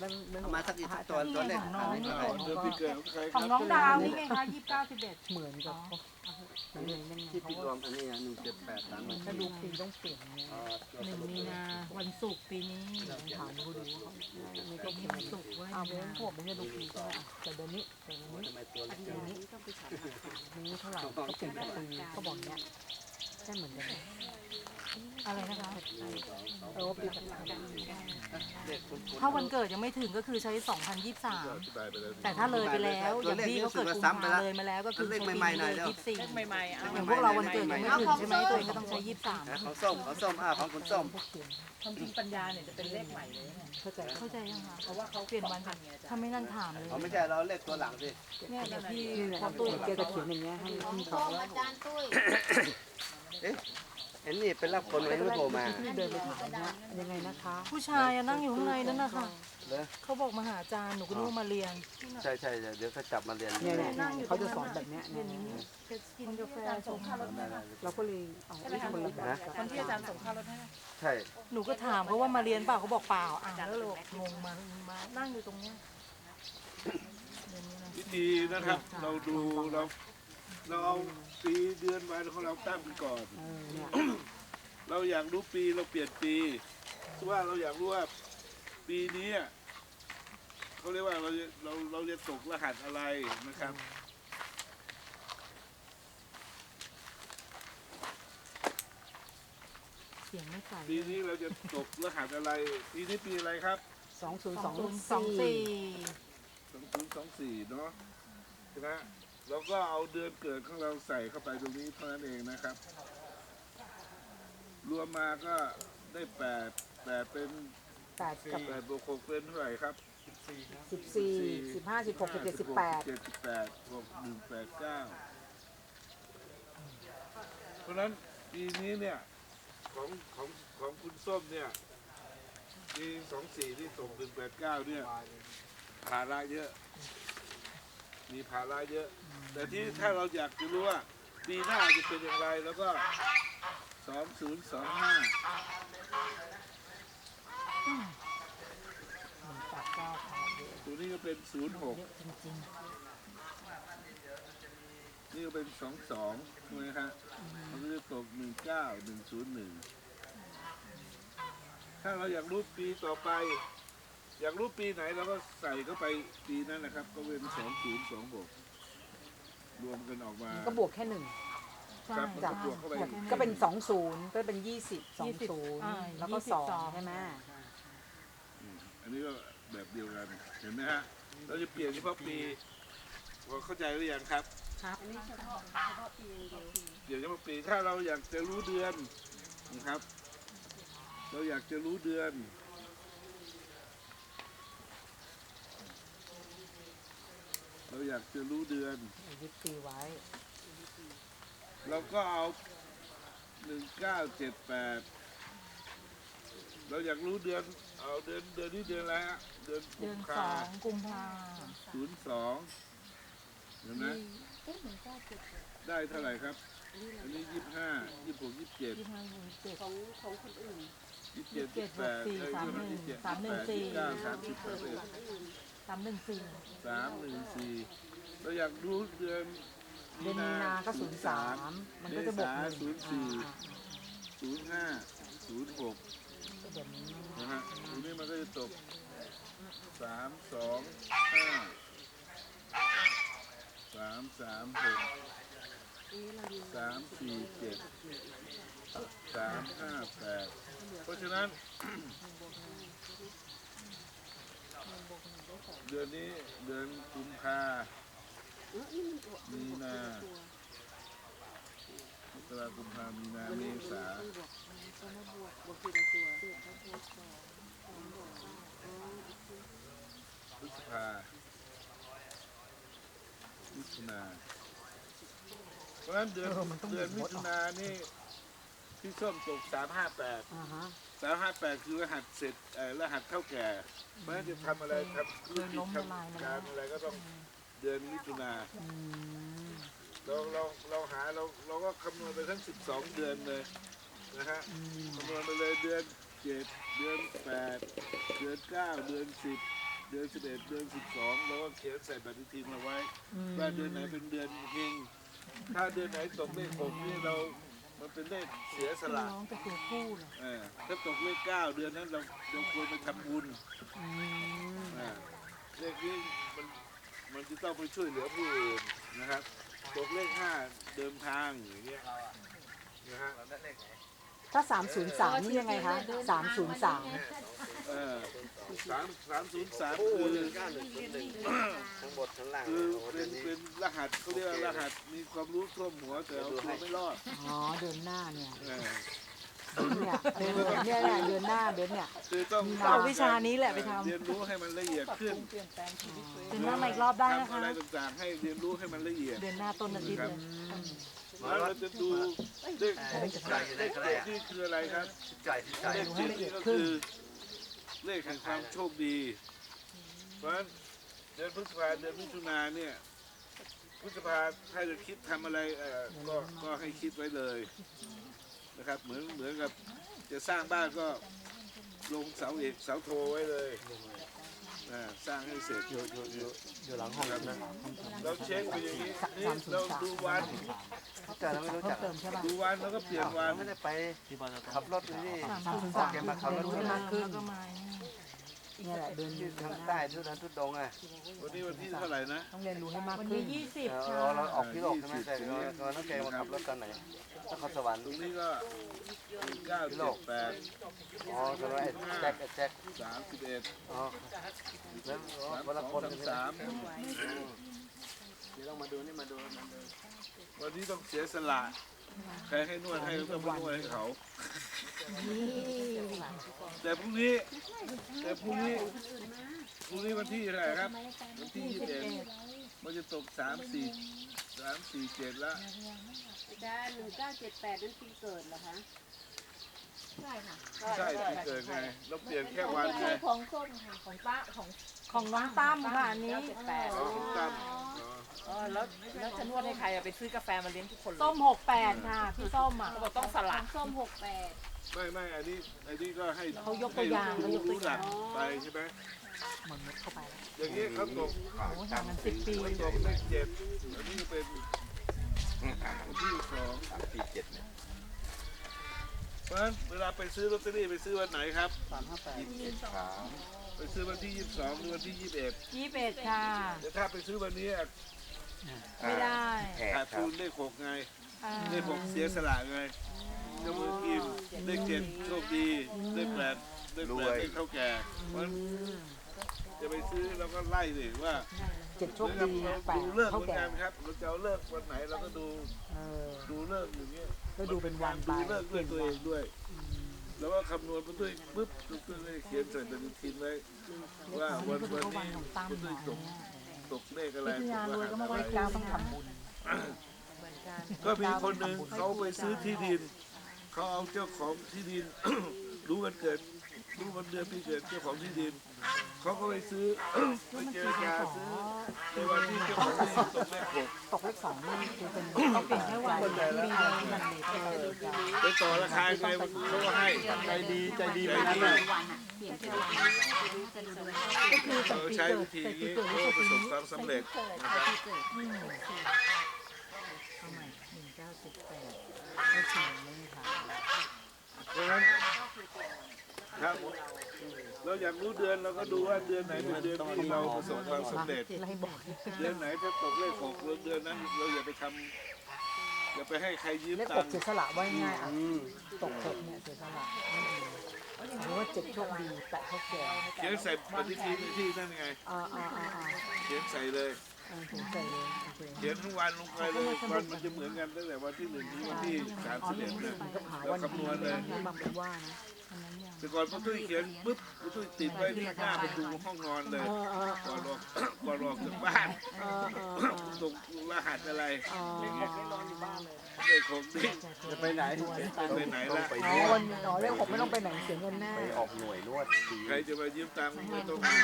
เรื่องเอามาสักอีกสักตัวตัวเลขของน้องนี่อะไรเดือนปีเกิดของใครคขรัอบงน้องดาวนี่ไงคะยี่สิบเก้าสิบเอ็ดเหมือนกับเขาเหมือนยังไงที่เขาปีรวมอันนี้หนึ่งเจ็ดแปดสามหนึ่งถ้าดูปีต้องเปลี่ยนเนี่ยหนึ่งมีนาวันศุกร์ปีนี้ถามดูดูเขาไม่ปีก็นี้เขียนวันศุกร์เว้ยเอามีเรื่องนาพวกไม่ใช่ดูปีใช่ไหมอะแต่เดือนนี้แต่เดือนนี้ทำไมตัวเล็กเดือนนี้นี้เท่าไหร่ก็เปลี่ยนปีเขาบอกเนี้ยใช่เหมือนกันไหม อะไรนะคะเออว่าปีกับเลขคุณถ้าวันเกิดยังไม่ถึงก็คือใช้ 2023อธิบายไปแล้วแต่ถ้าเลยไปแล้ว อย่างพี่เขาเกิดกุมภาเลยมาแล้วก็คือใช้ปีนี้เลยยี่สิบสี่ใหม่ๆอะอย่างพวกเราวันเกิดยังไม่ถึงใช่ไหมตัวเองก็ต้องใช้ยี่สิบสามของส้มของส้มอ่าของคุณส้มพวกเขียนความจริงปัญญาเนี่ยจะเป็นเลขใหม่เลยนะเข้าใจเข้าใจยังคะเพราะว่าเขาเปลี่ยนวันพันไงอาจารถ้าย์ไม่นั่นถามเลยเขาไม่ใช่เราเลขตัวหลังสิเนี่ยเดี๋ยวพี่นี่แหละครับตัวแกจะเขียนอย่างเงี้ยให้ให้เขาอาจารย์ตุ้ยเอ๊ะเห็นนี่เป็นรับคนไว้ไม่โผล่มา ที่เดินไปถามว่ายังไงนะคะผู้ชายอะนั่งอยู่ข้างในนั่นนะคะเหรอ เขาบอกมาหาอาจารย์หนูก็นึกว่ามาเรียนใช่ใช่เดี๋ยวเขาจับมาเรียนเนี่ยเนี่ยเขาจะสอนแบบเนี้ยเห็เนี่ยนจะกินกาแฟชงเราก็เลยเอาคนละแบบวันที่อาจารย์ส่งค่ารถให้ใช่หนูก็ถามเขาว่ามาเรียนเปล่าเขาบอกเปล่าอ่านแล้วเรางงมามานั่งอยู่ตรงเนี้ยเดี๋ยวนี้นะ วิธีนะครับ เราดูเราเราเอา ปีเดือนวันของเราตั้งไปก่อน เออเนี่ยเราอยากรู้ปีเราเปลี่ยนปีว่าเราอยากรู้ว่าปีนี้อะเขาเรียกว่าเราจะเราเราจะตกรหัสอะไรนะครับ เสียงไม่ใสปีนี้เราจะตกรหัสอะไร ปีนี้ปีอะไรครับ สองศูนย์สสอองงศูนย์สองสี่สองศูนย์สองสี่เนาะใช่ไหม เราก็เอาเดือนเกิดของเราใส่เข้าไปตรงนี้เท่านั้นเองนะครับ รวมมาก็ได้แปดแปดเป็นแปดกับแปดบวกหกเป็นเท่าไหร่ครับสิบสี่สิบห้าสิบหกสิบเจ็ดสิบแปดเจ็ดสิบแปดบวกหนึ่งแปดเก้าเพราะฉะนั้นปีนี้เนี่ยของของของคุณส้มเนี่ยปีสองสี่ที่ส่งหนึ่งแปดเก้าเนี่ยภาระเยอะ มีภาระเยอะ แต่ที่ถ้าเราอยากจะรู้ว่าปีหน้าจะเป็นอย่างไรแล้วก็สองศูนย์สองห้าแปดเก้าค่ะตัวนี้ก็เป็นศูนย์หกเยอะจริงนี่ก็เป็นสองสองใช่ไหมครับมันก็จะตกหนึ่งเก้าหนึ่งศูนย์หนึ่งถ้าเราอยากรู้ปีต่อไป อยากรู้ปีไหนเราก็ใส่เข้าไปปีนั้นนะครับ ก็เป็นสองศูนย์สองหกรวมกันออกมาก็บวกแค่หนึ่งๆใช่ครับมันจากก็บวกเข้าไปก็เป็นสองศูนย์ก็เป็นยี่สิบสองศูนย์อ่าแล้วก็ยี่สิสบองสองใช่ไหมอืมอันนี้ก็แบบเดียวกันเห็นไหมฮะเราจะเปลี่ยนเฉพาะปีพอเข้าใจหรือยังครับครับเปลี่ยนเฉพาะปีถ้าเราอยากจะรู้เดือนนะครับ เราอยากจะรู้เดือน เราอยากจะรู้เดือน ยึดปีไว้ เราก็เอาหนึ่งเก้าเจ็ดแปดเราอยากรู้เดือน เอาเดือนเดือนนี้เดือนอะไรฮะเดือนกุเดือมนภาสองกุมภาศูนย์สองเห็นไหมได้เท่าไหร่ครับอันนี้ยี่สิบห้ายี่สิบหกยี่สิบเจ็ดยี่ห้ายี่เจ็ด ของของคนอื่นยี่สิบเจ็ดเจ็ยี่ดสิบแปดสี่สามหนึ่งสามหนึ่งสี่เก้าสามสิบสามเอ็ด สามหนึ่งสี่สามหนึ่งสี่เราอยากรู้เดือนเดือนมีนาก็ศูนย์สามมันก็จะบวกหนึ่งศูนย์สี่ศูนย์ห้าศูนย์หกเดือนนี้นะฮะตรงนี้มันก็จะตกสามสองห้าสามสามหกสามสี่เจ็ดสามห้าแปดเพราะฉะนั้น เดือนนี้เดือนกุมภามีนามกรากุมภามีนาเมษาพฤษภามิถุนาเพราะฉะนั้นเดือนเดือนมิถุนานี่ที่ส้มตกสามห้าแปดอ่าฮะ สามห้าแปดคือรหัสเสร็จเอ่อรหัสเท่าแก่ เพราะฉะนั้นจะทำอะไรทำธุรกิจทำการอะไรก็ต้องเดือนมิถุนาเราเราเราหาเราเราก็คำนวณไปทั้งสิบสองเดือนเลยนะฮะคำนวณไปเลยเดือนเจ็ดเดือนแปดเดือนเก้าเดือนสิบเดือนสิบเอ็ดเดือนสิบสองเราก็เขียนใส่ปฏิทินเอาไว้ว่าเดือนไหนเป็นเดือนเฮงถ้าเดือนไหนตกเลขหกนี่เรา มันเป็นเลขเสียสละน้องเป็นตัวผู้เหรอเออถ้าตกเลขเก้าเดือนนั้นเราเราควรไปทำบุญอืมอ่าเลขนี้มันมันจะต้องไปช่วยเหลือผู้อื่นนะครับ ตกเลขห้าเดิมทางอย่างเงี้ยนะฮะถ้า303นี่ยังไงคะ303เออ สามสามศูนย์สามคู่คือหนึ่งเก้าหนึ่งศูนย์หนึ่งทั้งบนทั้งล่างคือโอ้โหเป็เดี๋ยนวนี้เป็นรหัสเขาเรียกว่ารหัสมีความรู้ท่วมหัวแต่เอาตัวไม่รอด อ๋อเดือนหน้าเนี่ย เออเนี่ยเออเนี่ยแหละเดือนหน้าเดือนเนี่ย คือต้องเอาวิชานี้แหละไปทำ เรียนรู้ให้มันละเอียดขึ้นเปลี่ยนแปลงชีวิตตัวเองเดือนหน้ามาอีกรอบได้นะทำคะอะไรต่างๆให้เรียนรู้ให้มันละเอียด เดือนหน้าต้นอาทิตย์เลยแล้วเราจะดูเลขเลขเลขที่คืออะไรครับจ่ายที่จ่ายเลขเจ็ดนี่ก็คือเลขแห่งความโชคดี เพราะฉะนั้นเดือนพฤษภาเดือนมิถุนาเนี่ยพฤษภาถ้าจะคิดทำอะไรเอ่อก็ก็ให้คิดไว้เลย นะครับเหมือนเหมือนกับจะสร้างบ้านก็ลงเสาเอกเสาโทไว้เลยอ่าสร้างให้เสร็จอยู่อยู่อยู่อยู่หลังห้องนะเราเช็คไปอย่างนี้นี่เราดูวันจ่ายเราไม่รู้เพิ่จัมกเติมใช่ป่ะดูวันแล้วก็เปลี่ยนวันไม่ได้ไปขับรถอยู่นี่303แกมาขับรถเรียนรู้ที่ให้มากขึ้นแล้วก็มา เนี่ยแหละเดือนที่ทางใต้ทุกนั้นทุกดงอะวันนี้วันที่เท่าไหร่นะต้องเรียนรู้ให้มากวันขึ้นี้นยี่สิบเอค่ะอเราออกที่โลกใช่ไหมแต่เราเราต้องแกมาขับรถตอนไหนนครสวรรค์ตรงนี้ก็หนึ่งเก้าเจ็ดแปดอ๋อตอนนั้นไอ้แจ็คไอ้แจ็คสามสิบเอ็ดอ๋อแล้วสามวันละสองคนสามสามเดี๋ยวเรามาดูนี่มาดูมาดูวันนี้ต้องเสียสละใครให้นวดให้ก็ต้องไปนวดให้เขา แต่พรุ่งนี้ แต่พรุ่งนี้พรุ่งนี้วันที่เท่าไหร่ครับ วันที่ยี่สิบเอ็ดมันจะตกสามสี่สามสี่เจ็ดละอาจารย์หนึ่งเก้าเจ็ดแปดนั่นปีเกิดเหรอคะใช่ที่เกิดไงเราเปลี่ยนแค่วันไงของส้มค่ะของป้าของของน้องตั้มค่ะอันนี้แปดอ๋อของตั้มอ๋อเออแล้วแล้วจะนวดให้ใครอะไปซื้อกาแฟมาเลี้ยงทุกคนเลยส้มหกแปดค่ะพี่ส้มอะเขาบอกต้องสขลัอดงส้มหกแปด ไม่ไม่อันนี้อันนี้ก็ให้เขายกตัวอย่างให้เขายกตัวอย่างรู้หลักไปใช่ไหมเหมือนมุดเข้าไปอย่างนี้เขาตกโอ้ยห่างกันสิบปีเขาตกเลขเจ็ดอันนี้เป็นวันที่สองสามสี่เจ็ดเนี่ยเพราะฉะนั้นเวลาไปซื้อลอตเตอรี่ไปซื้อวันไหนครับสามห้าแปดยี่สิบเจ็ดสามไปซื้อวันที่22หรือวันที่21ยี่สิบเอ็ดค่ะ แต่ถ้าไปซื้อวันนี้อะไม่ได้แขกขาดครัทุบนเลขหกไงอ่าเลขหกเสียสละไง เจ้ามือทีมเลขเจ็ดโชคดีเลขแปดเลขแปดเลขเท่าแก่เพราะฉะนั้นจะไปซื้อเราก็ไล่เลยว่าเจ็ดโชคเหมือนดีกับแปเราดดูเลิกษ์เท่าเหมือนแก่กันครับเราจะเอาเลิกษ์วันไหนเราก็ดูเออ ดูเลิกษ์อย่างเงี้ยก็ดูเป็นวันไป ดูเลิกษ์ด้วยตัวเองด้วย แล้วก็คำนวณไปด้วยปุ๊บก็เลยเขียนใส่ปฏิทินไว้ว่าวันวันก็วันี้นของตั้มจะได้เนาะตกตกเลขอะไรพิตจารกณารวยก็มาอะไหว้ไรเจ้าต้องทำบุญ ก็มีคนหนึ่งเขาไปซื้อที่ดิน เขาเอาเจ้าของที่ดิน รู้วันเกิดรู้วันเดือนปีเกิดเจ้าของที่ดินเขาก็ไปซื้อ ไปเจรจาซื้อในวันที่เจ้าของที่ดินตกเลขหกตกเลขสองนี่คือเป็นเขาเปลี่ยนแค่วันที่ดีเลยที่มันเลยเออจ้ะไปต่อราคาไงมันเขาก็ให้ใจดีใจดีใจไปดีนั้นก็คือเขาใช้วิธีอย่างนี้เขาประสบความสำเร็จนะครับ เอาใหม่หนึ่งเก้าเจ็ดแปดไม่ถึงเลยค่ะเพราะฉะนั้นครับเราอยากรู้เดือนเราก็ดูว่าเดือนไหนเป็นเดือนที่เราประสบความสำเร็จไล่บอก เดือนไหนถ้าตกเลขหกเดือนนั้นเราอย่าไปทำอย่าไปให้ใครยืมเลขตังกค์เสียสละไว้ง่ายอะตกหกเนี่ยเสียสละหรือว่าเจ็ดโชคดีแปดเท่าแก่เขียนใส่ปฏิทินที่นั่นไงอ่าอ่าอ่าอ่าเขียนใส่เลย เออถึงใส่เลยโอเคเขียนทุกวันลงไปเลยวันมันจะเหมือนกันตั้งแต่วันที่หนึ่งถึงวันที่สามสิบเอ็ดเลยก็หาเราวันคำนวณเลยนะบางคนว่านะอันนั้นยังแต่ก่อนพ่อตุ้ยเขียนปุ๊บพ่อตุ้ยติดไว้ที่หน้าประตูห้องนอนเลยเออเออเอก่ออนออกก่อนออกจากบ้านเออเออเออตกรหัสอะไรเออเลขหกนี่จะไปไหนไปไหนละไปอ๋อนววัดนอ๋อเลขหกไม่ต้องไปไหนเสียเงินแน่ไปออกหน่วยนวดสีใครจะมายืมตังค์ไม่ต้องมา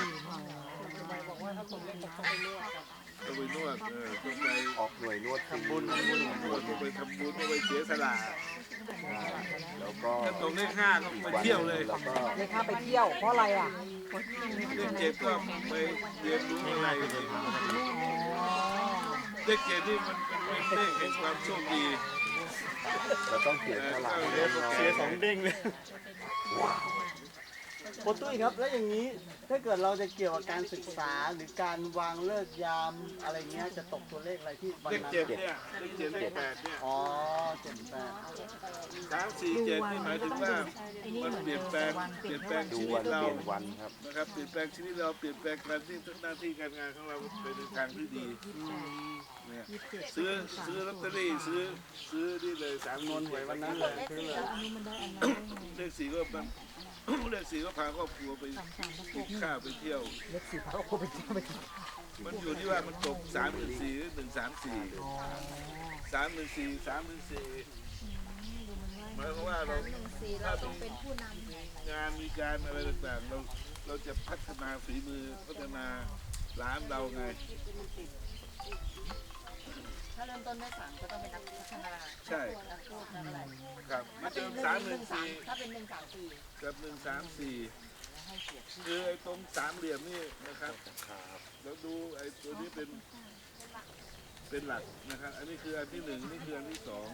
อต้องไป นวดเออต้องไปออกหน่วยนวดทำบุญนวดต้องไปทำบุญต้องไปเสียสละแล้วก็ถ้าตรงเลขห้าก็ไปเที่ยวเลยแล้วก็เลขห้าไปเที่ยวเพราะอะไรอะเลขเจ็ดก็ไปเรียนรู้อะไรเลขเจ็ดนี่มันเป็นเลขแห่งความโชคดีเราต้องเขียนฉลากเรียนเสียสองเด้งเลย โปตุ้ยครับ แล้วอย่างนี้ถ้าเกิดเราจะเกี่ยวกับการศึกษาหรือการวางเลิกยามอะไรเงี้ยจะตกตัวเลขอะไรที่วันเลขนั้นเจ็ดเนี่ยเลขเจ็ดเลขแปดเนี่ยอ๋อเจ็ดแปดสามสี่เจ็ดนี่หมายถึงว่ามันเปลี่ยนแปลงเปลี่ยนแปลงดูชีวิวัตนเราเปลี่ยนวันครับ นะครับเปลี่ยนแปลงชีวิตเราเปลี่ยนแปลงการที่หน้าที่การงานของเราไปในทางที่ดีเนี่ยซื้อซื้อลอตเตอรี่ซื้อซื้อนี่เลยสามนนหวยวันนั้นเลยซื้อเลยเลขสี่ก็มัน เลขสี่ก็พาครอบครัวไปกินข้าวไปเที่ยว เลขสี่เขาก็ไปเที่ยวไปเที่ยวมันอยู่ที่ว่ามันตกสามหนึ่งสี่หรือหนึ่งสามสี่สามหนึ่งสี่สามหนึ่งสี่หมายความว่าเราถ้าเป็นงานมีการอะไรต่างๆเราเราจะพัฒนาฝีมือพัฒนาร้านเราไงถ้าเริ่มต้นด้วยสามก็ต้องเป็นนักพัฒนาใช่ นักพูดนักอะไรครับมันถ้าเป็เดินมหนึ่งสามหหนึ่นึ่งงสามสี่ถ้าเป็นหนึ่งสามสี่กับหนึ่งสามสี่คือไอ้ตรงสามเหลี่ยมนี่นะครับเราดูไอ้ตัวนี้เป็นเป็นหลักนะครับ อันนี้คืออันที่หนึ่งนี่คืออันที่สอง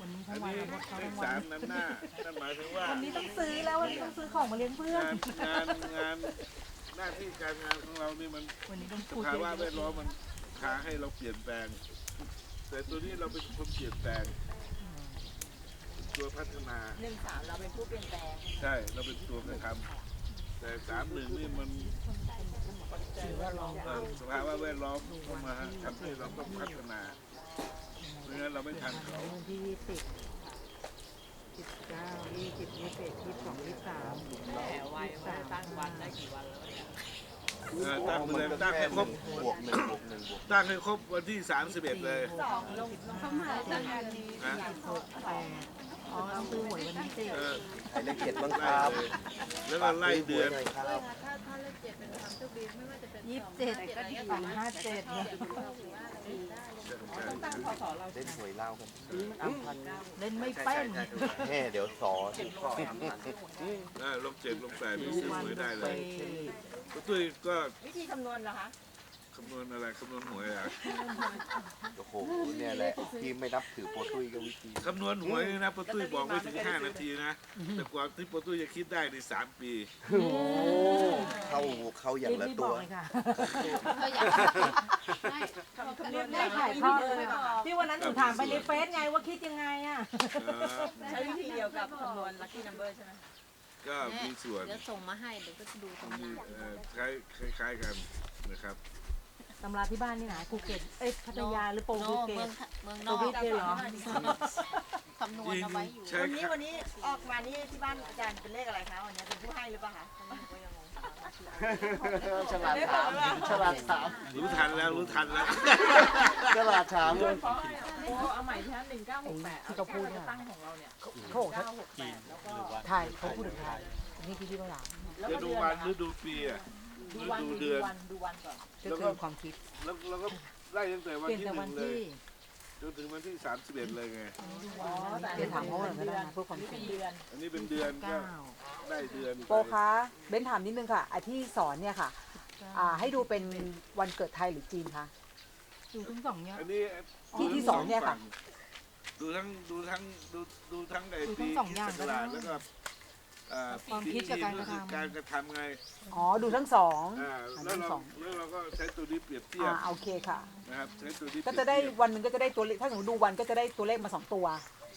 วันนี้อัทั้นงวันนี้รถเขาเลทั้ขงวัสานมนั้นหน้านั่นหมายถึงว่าวันนี้ต้องซื้อแล้ววันนี้ต้องซื้อของมาเลี้ยงเพื่อน งานงานงานหน้าที่การงานของเรานี่มันวันนี้ต้องสพูดภาเยวะอะแวดล้อมมันพาให้เราเปลี่ยนแปลง แต่ตัวนี้เราเป็นคนเปลี่ยนแปลงตัวพัฒนา หนึ่งสามเราเป็นผู้เปลี่ยนแปลงใช่ เราเป็นตัวกระทำแต่สามหนึ่งนี่มันเอ่อสภาวะแวดล้อมเข้ามาทำให้เราต้องพัฒนาไม่งั้นเราไม่ทันเขาวันที่ยี่สิบสิบเก้ายี่สิบยี่สิบเอ็ดยี่สิบสองยี่สิบสามแหมไวไว้ตั้งวันได้กี่วันแล้วเนี่ย เออตั้งเลยตั้งให้ครบ บวกหนึ่งบวกหนึ่งบวกตั้งให้ครบวันที่ 31 เลยสองลงลงเข้ามาจากการนี้นะหกแปดอ๋อต้องซื้อหวยวันนี้สิเออไอ้เลขเจ็ดบ้างคไล่รับเลยแล้วก็ไล่เดือน ฝากซื้หวยหยครับถ้าถ้าเลขเจ็ดเป็นความโชคดีไม่ว่าจะเป็นยี่สิบเจ็ดสองห้าเจ็ดเนี่ย ต้องตั้งพศเราเล่นหวยเล่ากันเล่นไม่เป็น แม่เดี๋ยวสอนเออลงเจ็ดลงแปดนี่ซื้อวันหวยทุได้กเลปียก็ตุ้ยก็วิธีคำนวณเหรอคะ คำนวณอะไรคำนวณหวยอะโอ้โหเนี่ยแหละที่ไม่นับถือโปรตุยกับวิธีคำนวณหวยนี่นะปะตุ้ยบอกไม่ถึง5นาทีนะ แต่กว่าที่ปะตุ้ยจะคิดได้ในสามปี โอ้เข้าเข้าอย่างรีบละรีบตับวอกเลยค่ะเขาอยากไม่คำนวณได้ถ่ายทอดเลยที่วันนั้นหนูถามไปในเฟซไงว่าคิดยังไงอะ เออใช้วิธีเดียวกับคำนวณ lucky number ใช่ไหมก็มีส่วนเดี๋ยวส่งมาให้เดี๋ยวก็จะดูตรงนี้เอ่อคล้ายคล้ายๆกันนะครับ ตำราที่บ้านนี่ไหนภูเก็ตเอ้ยพัทยาหรือโปรโนภูเก็เมือตงเมืองนโปรอกภูเก็ตเหรอ คำนวณเอาไว้อยู่ใช่วันนี้ครับวันนี้ออกมานี่ที่บ้านอาจารย์เป็นเลขอะไรคะวันนี้เป็นผู้ให้หรือเปล่าคะฉลาดถามฉลาดถามรู้ทันแล้วรู้ทันแล้วฉลาดถามเลยโอ้เอาใหม่ที่หนึ่งเก้าหกแปดที่เขาพูดเนี่ยตั้งของเราเนี่ยเขาบอกถ้าเก้าหกแปดแล้วก็ไทยเขาพูดถึงไทยอันนี้คือที่ต้องหลังแล้วจะก็ดูเดือนวันนะหรือดูปีอะห ดูรือวันดูดูเดือน วันดูวันก่อนก็คือความคิดแล้วเราก็ไล่ตั้งแต่วันเปลี่ยนที่แต่หวันนึ่งเลยที่จนถึงวันที่สามสิบเอ็ดเลยไงอ๋อแต่เดี๋ยวถามเขาหน่อยก็ได้นะเพื่อความนี่คิเป็ดนเดือนอันนี้เป็นเดือนก็เก้าได้เดือนโปคะเบ้นถามนิดนึงค่ะไอที่สอนเนี่ยค่ะอ่าให้ดูเป็นวันเกิดไทยหรือจีนคะอยู่ทั้งสองอย่างอันนี้ที่ที่สองเนี่ยค่ะ ดูทั้งดูทั้งดูดูทั้งไอ้ดูปีทั้งสองอย่างคริสต์ศักราชแล้วก็ เอ่อความคิดกับการกระทำปีคือการกระทำไงอ๋อดูทั้งสอง อ่าอันแล้วทั้งเราสอง แล้วเราก็ใช้ตัวนี้เปรียบเทียอ่าบโอเคค่ะ นะครับใช้ตัวนี้ก็จะได้เปรียบเทียบวันหนึ่งก็จะได้ตัวเลขถ้าสมมติดูวันก็จะได้ตัวเลขมาสองตัว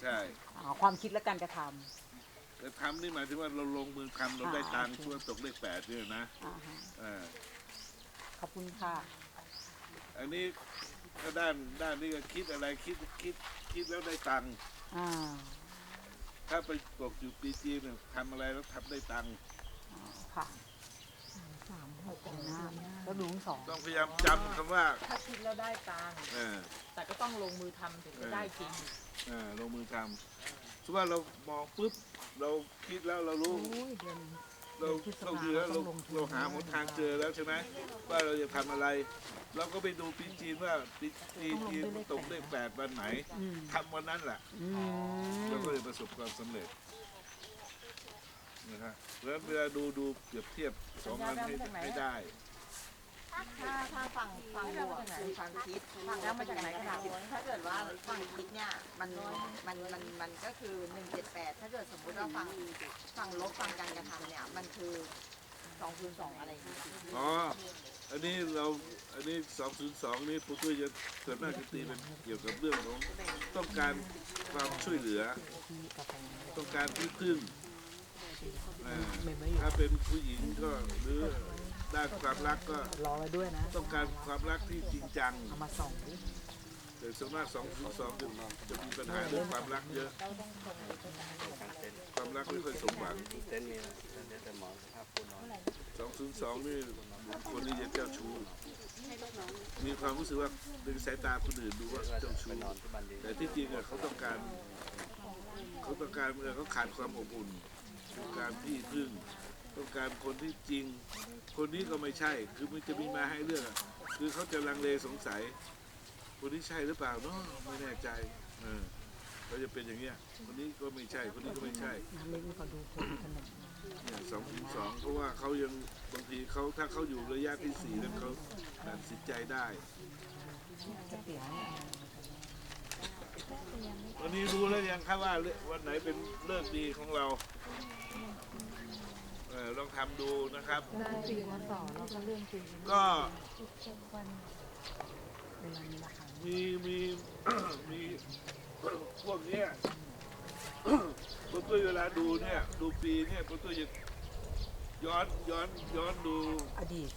ใช่อ่าความคิดและการกระทำ กระทำนี่หมายถึงว่าเราลงมือทำเราได้ตังค์ช่วยตกเลขแปดเนี่ยนะอ่าฮะอ่าขอบคุณค่ะ อันนี้ก็ด้านด้านนี้ก็คิดอะไรคิดคิดคิดแล้วได้ตังค์อ่า ถ้าไปตกอยู่ปีจีนเนี่ยทำอะไรแล้วทำได้ตังค์ค่ะสามหกห้าแล้วดูทั้งสองต้องพยายามจำคำว่าถ้าคิดแล้วได้ตังค์เออแต่ก็ต้องลงมือทำถึงจะได้จริงเออลงมือทำสมมติว่าเรามองปุ๊บเราคิดแล้วเรารู้ โอ้ยเดือนเราเราเรือเราเราหาหนทางเจอแล้วใช่ไหมว่าเราจะทำอะไร เราก็ไปดูปีจีนว่าปีปีจีนตกเลขแปดวันไหนอืมทำวันนั้นแหละอืมแล้วก็เลยประสบความสำเร็จนะครับแล้วเวลาดูดูเปรียบเทียบสองอันให้ให้ได้ถ้าถ้าฟังฟังดูอะคือความคิดฟังแล้วมาจากไหนขนาดนี้ถ้าเกิดว่าฟังคิดเนี่ยมันมันมันมันก็คือหนึ่งเจ็ดแปดถ้าเกิดสมมุติว่าฟังฟังลบฟังการกระทำเนี่ยมันคือสองคูณสองอะไรอย่างเงี้ยอ๋อ อันนี้เราอันนี้202นี่ปุ๊ตุ้ยจะส่วนมากจะตีเป็นเกี่ยวกับเรื่องของต้องการความช่วยเหลือที่กาแฟต้องการที่พึ่งอ่าเมมไม่อยู่ถ้าเป็นผู้หญิงก็หรือด้านความรักก็รอไว้ด้วยนะ ต้องการความรักที่จริงจังเอามาส่องดิแต่ส่วนมาก202จะจะมีปัญหาเรื่องความรักเยอะ ความรักไม่ค่อยสมหวังเต้นมีเต้นแต่หมอสภาพคนนอน202นี่ คนที่จะเจ้าชู้มีความรู้สึกว่าดึงสายตาคนอื่นดูว่าเจ้าชู้แต่ที่จริงอะเขาต้องการเขาต้องการเมื่อเขาขาดความอบอุ่นต้องการที่พึ่งต้องการคนที่จริง คนนี้ก็ไม่ใช่ คือมันจะมีมาให้เลือกอะคือเขาจะลังเลสงสัย คนนี้ใช่หรือเปล่าเนาะไม่แน่ใจเออเขาจะเป็นอย่างเงี้ยคนนี้ก็ไม่ใช่คนนี้ก็ไม่ใช่น้ำ เล็กนี่เขาดูคนขนมเนี่ยสองถึงสองเพราะว่าเขายังบางทีเขาถ้าเขาอยู่ระยะที่สี่นั้นเขาตัดสินใจได้จะเปลี่ยนให้วันนี้รู้แล้วยังครับว่าวันไหนเป็นเลิกษ์ดีของเราเออลองทำดูนะครับ ได้ปีวันสองเราก็เรื่องจริงก็วันเวลามีราคามีมี มี พวกเนี้ย ปุ๊บตุ้ยเวลาดูเนี่ยดูปีเนี่ยปุ๊บตุ้ยจะย้อนย้อนย้อนดูอดีต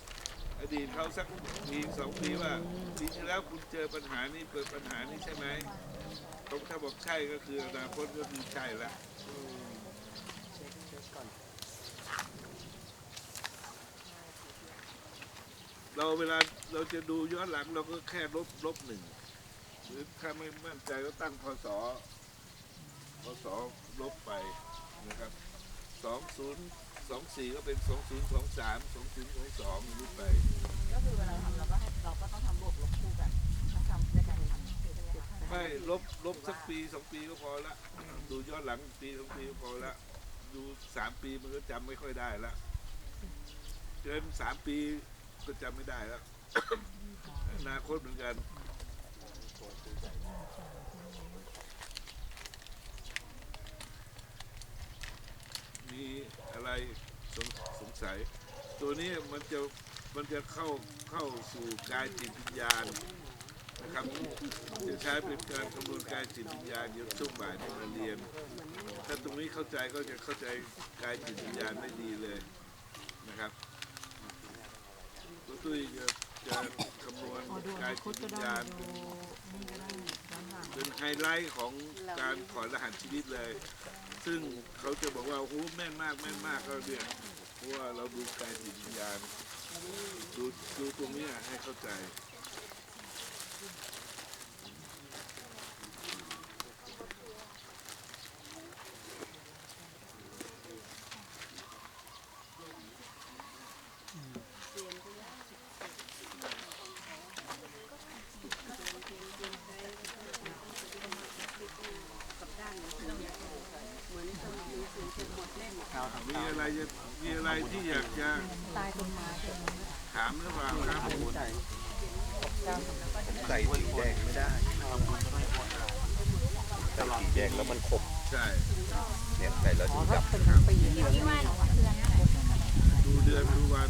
อดีตเขาสักปีสองปีว่าปีที่แล้วคุณเจอปัญหานี้เปิดปัญหานี้ใช่ไหมผมถ้าบอกใช่ก็คืออนาคตก็คือใช่แล้วเราเวลาเราจะดูย้อนหลังเราก็แค่ลบลบหนึ่งหรือถ้าไม่มั่นใจก็ตั้งพศพศ ลบไปนะครับสองศูนย์สองสี่ก็เป็นสองศูนย์สองสามสองศูนย์สองสองลบไป ก็คือเวลาทำเราก็ให้เราก็ต้องทำบวกลบคู่กันต้องทำด้วยกันทำใช่ไหมคะไม่ลบลบสักปีสองปีก็พอละ ดูย้อนหลังปีสองปีก็พอละ ดูสามปีมันก็จำไม่ค่อยได้ละเกินสามปีก็จำไม่ได้แล้วอนาคตเหมือนกัน มีอะไรสงสงสัย ตัวนี้มันจะมันจะเข้าเข้าสู่กายจิตวิญญาณนะครับจะใช้เป็นการคำนวณกายจิตวิญญาณเดี๋ยวช่วงบ่ายที่มาเรียน ถ้าตรงนี้เข้าใจก็จะเข้าใจกายจิตวิญญาณได้ดีเลยนะครับตัวตุ้ยจะจะคำนวณกายจิตวิญญาณเป็นไฮไลท์ของการถอดรหัสชีวิตเลย ซึ่งเขาจะบอกว่าโอ้โหแม่นมากแม่นมากก็เนี่ยเพราะว่าเราดูกายจิตวิญญาณดูดูตรงเนี้ยให้เข้าใจ มีอะไรจะมีอะไรที่อยากจะ ใต้ต้นไม้ต้นไม้ ถามหรือเปล่าครับ ใส่สีแดงไม่ได้ใส่สีแดงแล้วมันขบ ใช่ เนี่ยใส่แล้ว อ๋อ ดู ถ้า ดับ เป็นทั้งปีเนี่ย ดูเดือนดูวัน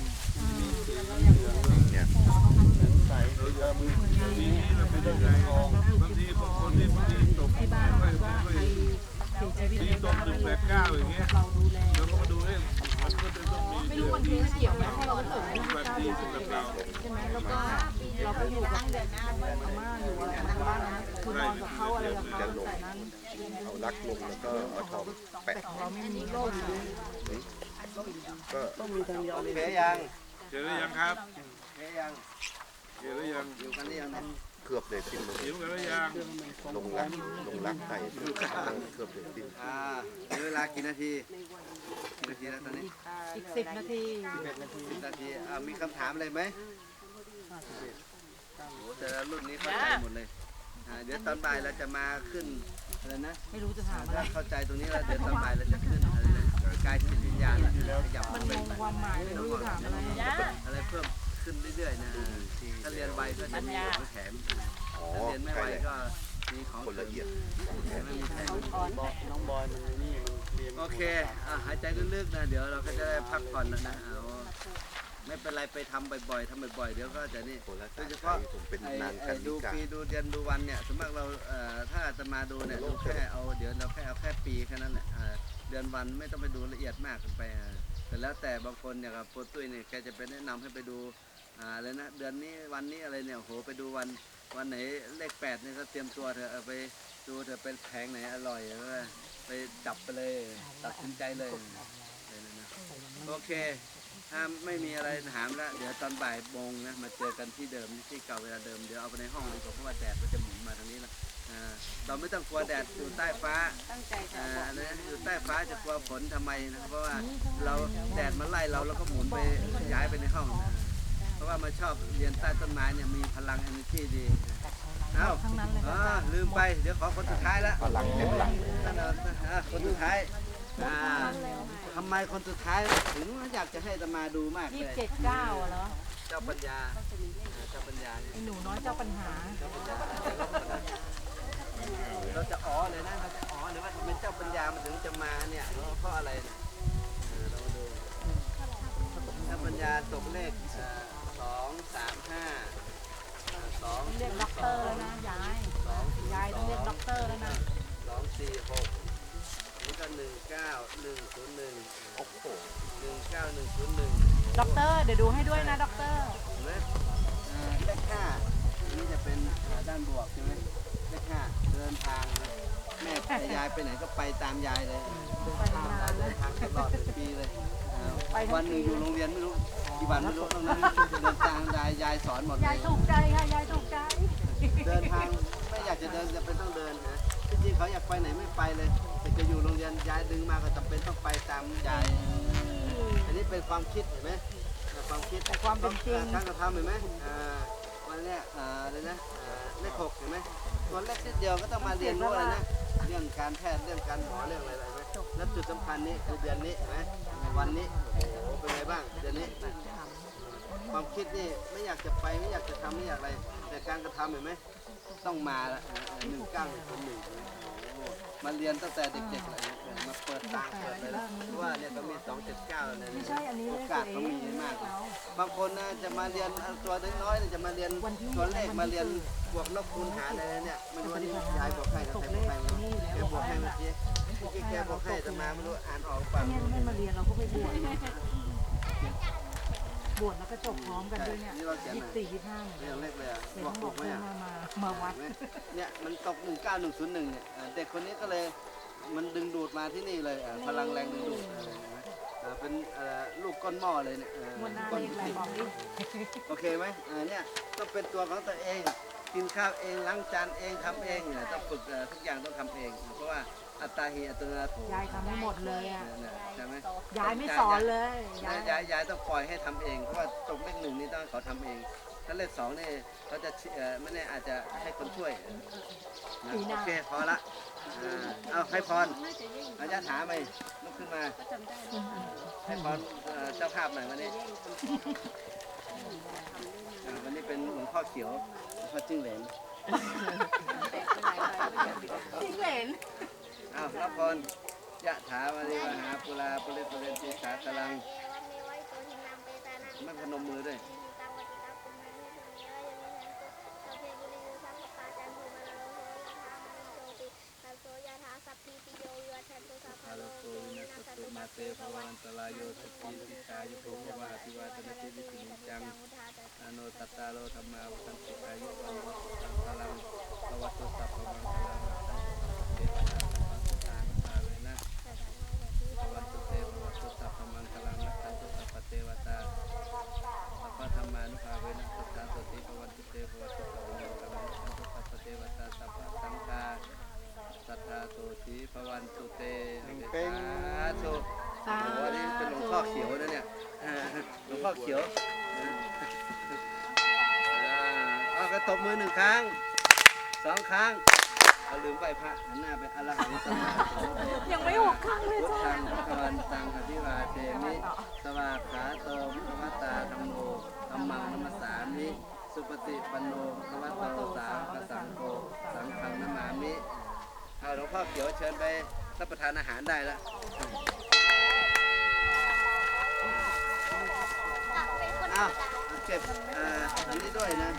เนี่ยเราจะมีปีนี้เราเป็นยังไงบางทีบางคนนี่บางทีตกไม่ค่อยไม่ค่อยปีตกหนึ่งแปดเก้าอย่างเงี้ยเราดูแลเราก็มาดูเอ๊ะมันก็จะต้องมีเดือนที่เกี่ยวไหมให้เราเกิดวันดีสำหรับเราใช่ไหมแล้วก็เราไปอยู่กับอนหน้าม่าอยู่อะไรทางบ้านนะคือนอนกับเขาอะไรกับเขาแต่นั้นเอารักลงแล้วก็เอาทองแปะของเราไม่มีโรค ก็ต้องมีทางเดียวโอเลยเคยังเจอหรือยังครับโอเคยังเจอหรือยังอยู่กันหรือยังเนี่ยเคลือบเลยสิ้นมันหิวกันหรือยังลงรักลงรักใส่ตั้งเคลือบเลยสิ้นอ่าเหลือเวลากี่นาทีกี่นาทีแล้วตอนนี้อีกสิบนาทีสิบนาทีอ่ามีคำถามอะไรไหมโอ้โหแต่ละรุ่นนี้เข้าใจหมดเลยอ่าเดี๋ยวตอนบ่ายเราจะมาขึ้นอะไรนะไม่รู้จะถามอะไรถ้าเข้าใจตรงนี้แล้วเดี๋ยวตอนบ่ายเราจะขึ้นอะไรนะ กายจิตวิญญาณขยับมันงงความหมายไม่รู้จะถามอะไรอะไรเพิ่มขึ้นเรื่อยๆนะถ้าเรียนไวก็จะมีของแถมอ๋อถ้าเรียนไม่ใกไวล้ก็มีของคนละเอียดไม่มีแถมน้องบอยมันนี่มันเรียนโอเคอะหายใจลึกๆนะเดี๋ยวเราก็จะได้พักผ่อนแล้วนะเอาไม่เป็นไรไปทำบ่อยๆทำบ่อยๆเดี๋ยวก็จะนี่คนละโดสายเฉไฟพาะผมเป็นไอ้นางไอ้กันดูนิกาปีดูเดือนดูวันเนี่ยสมมติเราเอ่อถ้าจะมาดูเนี่ยดูแค่เอาเดี๋ยวเราแค่เอาแค่ปีแค่นั้นแหละอ่า เดือนวันไม่ต้องไปดูละเอียดมากเกินไปอ่าแต่แล้วแต่บางคนเนี่ยครับโปรตุ้ยเนี่ยแกจะไปแนะนำให้ไปดูอ่าอะไรนะเดือนนี้วันนี้อะไรเนี่ยโหไปดูวันวันไหนเลขแปดเนี่ยก็เตรียมตัวเถอะเอาไปดูเถอะเป็นแผงไหนอร่อยเออไปจับไปเลยตัดสินใจเลยเลยนะนะโอเค ถ้าไม่มีอะไรถามแล้ว เดี๋ยวตอนบ่ายโมงนะ มาเจอกันที่เดิมที่เก่าเวลาเดิม เดี๋ยวเอาไปในห้องดีกว่าเพราะว่าแดดมันจะหมุนมาทางนี้ละอ่า เราไม่ต้องกลัวแดดอยู่ใต้ฟ้าตั้งใจจะอ่าอันนี้อยู่ใต้ฟ้าจะกลัวฝนทำไมนะเพราะว่าเราแดดมันไล่เราเราก็หมุนไปย้ายไปในห้องนะเพราะว่ามันชอบเรียนใต้ต้นไม้เนี่ยมีพลัง energy ดีเอ้าทั้งนั้นเอาลืมไปเดี๋ยวขอคนสุดท้ายละพลังเต็มหลังท่านเอาอ่าคนสุดท้ายอ่าทำไมคนสุดท้ายถึงอยากจะให้ตมาดูมากยี่เลสิบย เจ็ดเก้าเหรอเจ้าปัญญาเจ้าปัญญาเนี่ยไอ้หนูน้อยเจ้าปัญหาเราจะอ๋อเลยนะเราจะอ๋อเลยว่าทำไมเจ้าปัญญามันถึงจะมาเนี่ยเพราะอะไรเนี่ยเออเรามาดูเจ้าปัญญาตกเลขสองสามห้าเอ่อสองเรียกด็อกเตอร์แล้วนะยายสองยายต้องเรียกด็อกเตอร์แล้วนะสองสี่หกนี่ก็หนึ่งเก้าหนึ่งศูนย์หนึ่งโอ้โหหนึ่งเก้าหนึ่งศูนย์หนึ่งด็อกเตอร์เดี๋ยวดูให้ด้วยนะด็อกเตอร์เห็นไหมเอ่อเลขห้าอันนี้จะเป็นด้านบวกใช่ไหมเลขห้าเดินทางนะ แม่กับยายไปไหนก็ไปตามยายเลยไปนานเดิเลนยทางตลอดเป็นปีเลยเอ่อไปทั้งปีวันหนึ่งอยู่โรงเรียนไม่รู้กี่วันไม่รู้ตรงนั้นเดินทางยายยายสอนหมดเลยายยถูกใจค่ะยายถูกใจเดินทางไม่อยากจะเดินจะเป็นต้องเดินนะจริงๆเขาอยากไปไหนไม่ไปเลยแต่จะอยู่โรงเรียนยายดึงมาก็จำเป็นต้องไปตามยายอันนี้เป็นความคิดเห็นไหมเอ่อความคิดแต่ความเป็นจริงช่างกระทำเห็นไหมอ่าวันเนี้ยอ่าอะไรนะอ่าเลขหกเห็นไหม ตัวเลขนิดเดียวก็ต้องมาเรียนรู้อะไรนะ เรื่องการแพทย์เรื่องการหมอเรื่องอะไรอะไรไหมแล้วจุดสำคัญนี้คือเดือนนี้เห็นไหมวันนี้โอ้โหเป็นไงบ้างเดือนนี้ ความคิดนี่ไม่อยากจะไปไม่อยากจะทำไม่อยากอะไร แต่การกระทำเห็นไหมต้องมาละหนึ่งเก้าหนึ่งคนหนึ่งมาเรียนตั้งแต่เด็กๆเลยเออมาเปิดตาเปิดเลยนะเพราะว่าเนี่ยเขามีสองเจ็ดเก้าเนี่ยไม่ใช่อันนี้โอเลยกาสเขามีมาก บางคนนะจะมาเรียนตัวน้อยๆเนี่ยจะมาเรียนตัวเลขมาเรียนบวกลบคูณหารอะไรเนี่ยไม่รู้ว่านี่ยายบอกให้นะใครบอกให้ไม่รู้แกบอกให้เมื่อกี้เมื่อกี้แกบอกให้แต่มาไม่รู้อ่านออกเปล่าเนี่ยไม่มาเรียนเราก็ไปบวชบวชแล้วก็จบพร้อมกันด้วยเนี่ยนี่เราเขียนยี่หสิน่บอยสี่ยี่สิบห้าเรียนเลขเลยอะเดี๋ยวบอต้กองบถูอกกไหมให้อะมามามาวัดเห็นไหมเนี่ยมันตก19101เนี่ยเอ่อเด็กคนนี้ก็เลย มันดึงดูดมาที่นี่เลยอะพลังแรงดึงดูดเออเห็นไหมอ่าเป็นเอ่อลูกก้นหม้อเลยเนี่ยเออวันหน้าก้นเลขอะไรติดบอกดิโอเคไหมอ่าเนี่ยต้องเป็นตัวของตัวเอง กินข้าวเองล้างจานเองทำเองเนี่ยต้องฝึกเอ่อทุกอย่างต้องทำเอง เพราะว่าอัตตาหิอัตโนนาโถยายทำให้หมดเลยอะเนี่ยใช่ไหม ยายไม่สอนเลยยายยายยายต้องปล่อยให้ทำเองเพราะว่าตกเลขหนึ่งนี่ต้องให้เขาทำเองถ้าเลขสองนี่เขาจะเอ่อไม่แน่อาจจะให้คนช่วยนะโอเคพอละอ่า เอาให้พรอาจารย์ถามไปลุกขึ้นมา ให้พรเอ่อเจ้าภาพหน่อยวันนี้อ่าวันนี้เป็นหลวงพ่อเขียวหลวงพ่อจิ้งเหลนทิ้งเหรนอ้าวรับพรยะถาวาริวหาปุราปุเรปุเรนติสาตลังไม่พนมมือด้วย ภวันตรายโยสกิสิกายุโภควาติวาตนาติวิสินจังอโนตัตตาโลธรรมาวันติกายุวันวัตังพลังภวตุสัพพมังคลังตังเทวนาสัพพตานุภาเวนะภวันตุเตภวตุสัพพมังคลังนักขันตุสัพพเทวตาสัพพธรรมานุภาเวนะสัทธาสติภวันตุเตภวตุสัพพมังคลังนัตตุสัพพเทวตาสัพพะสังฆาสัทธาโสสีภวันตุเตเป็นสาธุ โอ้โหอันนี้เป็นหลวงพ่อเขียวนะเนี่ยอ่าหลวงพ่อเขียวอ่าเอากระตบมือหนึ่งครั้งสองครั้งเอาลืมไหว้พระหันหน้าไปอรหังสัมมาสัมพุทโธ ยังไม่หกครั้งเลยพุทจ้าธังพระวันตังอภิวาเทมิสวากขาโตมุขมัตตาธรรมโมธรรมังนัมสสามิสุปฏิปันโนภะคะวะโตสาวกสังโฆสังฆังนามามิเอาหลวงพ่อเขียวเชิญไปรับประทานอาหารได้แล้ว อ้าวเก็บอ่าอันนี้ด้วยนะ